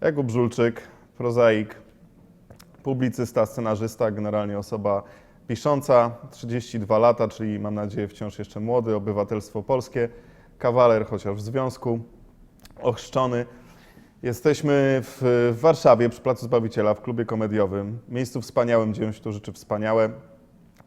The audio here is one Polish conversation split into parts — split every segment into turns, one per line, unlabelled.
Jakub Żulczyk, prozaik, publicysta, scenarzysta, generalnie osoba pisząca, 32 lata, czyli mam nadzieję wciąż jeszcze młody, obywatelstwo polskie, kawaler, chociaż w związku, ochrzczony. Jesteśmy w, w Warszawie przy Placu Zbawiciela w klubie komediowym. Miejscu wspaniałym, dzieją się tu rzeczy wspaniałe.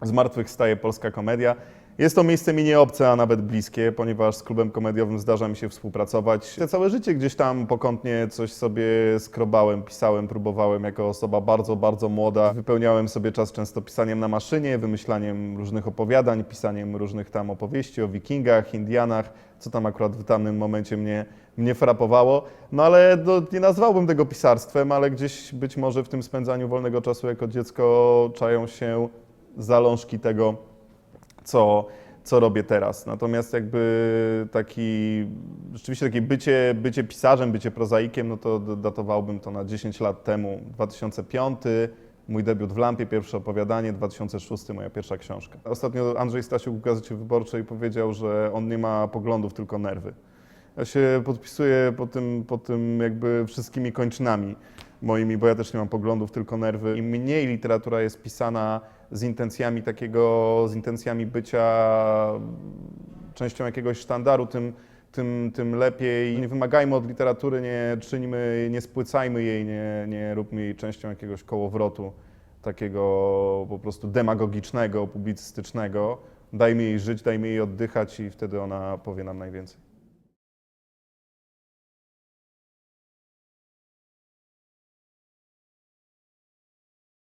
Z martwych staje polska komedia. Jest to miejsce mi nieobce, a nawet bliskie, ponieważ z klubem komediowym zdarza mi się współpracować. Te całe życie gdzieś tam pokątnie coś sobie skrobałem, pisałem, próbowałem jako osoba bardzo, bardzo młoda. Wypełniałem sobie czas często pisaniem na maszynie, wymyślaniem różnych opowiadań, pisaniem różnych tam opowieści o wikingach, Indianach, co tam akurat w danym momencie mnie, mnie frapowało. No ale do, nie nazwałbym tego pisarstwem, ale gdzieś być może w tym spędzaniu wolnego czasu jako dziecko czają się zalążki tego, co, co robię teraz. Natomiast jakby taki, rzeczywiście takie bycie, bycie pisarzem, bycie prozaikiem, no to datowałbym to na 10 lat temu. 2005, mój debiut w Lampie, pierwsze opowiadanie, 2006 moja pierwsza książka. Ostatnio Andrzej Stasiuk w Gazecie Wyborczej powiedział, że on nie ma poglądów, tylko nerwy. Ja się podpisuję po tym, po tym jakby wszystkimi kończynami moimi, bo ja też nie mam poglądów, tylko nerwy. Im mniej literatura jest pisana z intencjami takiego, z intencjami bycia częścią jakiegoś sztandaru, tym, tym, tym lepiej. Nie wymagajmy od literatury, nie czyńmy, nie spłycajmy jej, nie, nie róbmy jej częścią jakiegoś kołowrotu takiego po prostu demagogicznego, publicystycznego. Dajmy jej żyć, dajmy jej oddychać i wtedy ona powie nam najwięcej.